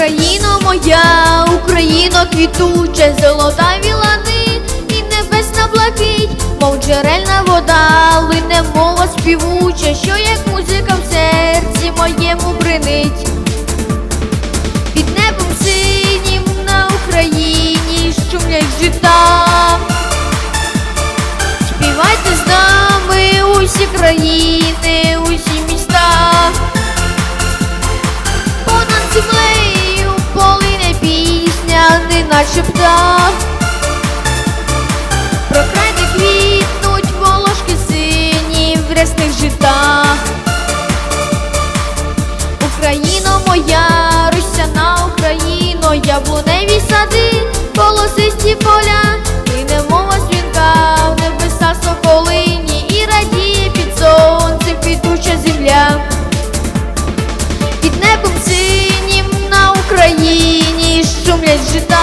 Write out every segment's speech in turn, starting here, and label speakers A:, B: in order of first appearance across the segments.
A: Україно моя, Україно квітуча, золота вілани і небесна блакить, мов джерельна вода, лине мова співуча, що як музика в серці моєму бринить. Під небом синім на Україні шумлять жита. Співайте з нами усі країни, яблуневі сади, полосисті поля, Лине мова свінка, в небеса соколині і радіє під сонцем квітуча земля. Під небом синім на Україні шумлять жита.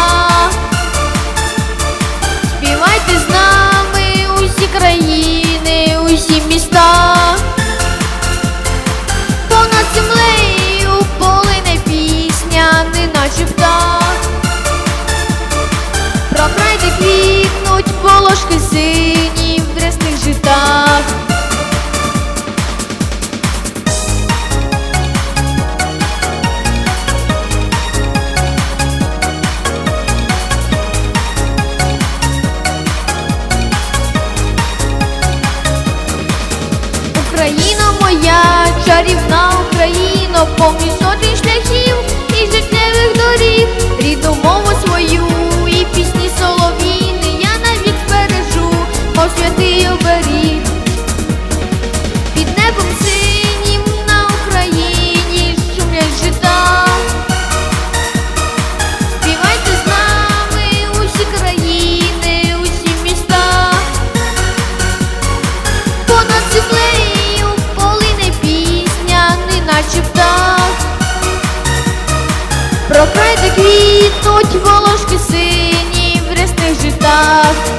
A: Квітнуть волошки сині в рясних житах.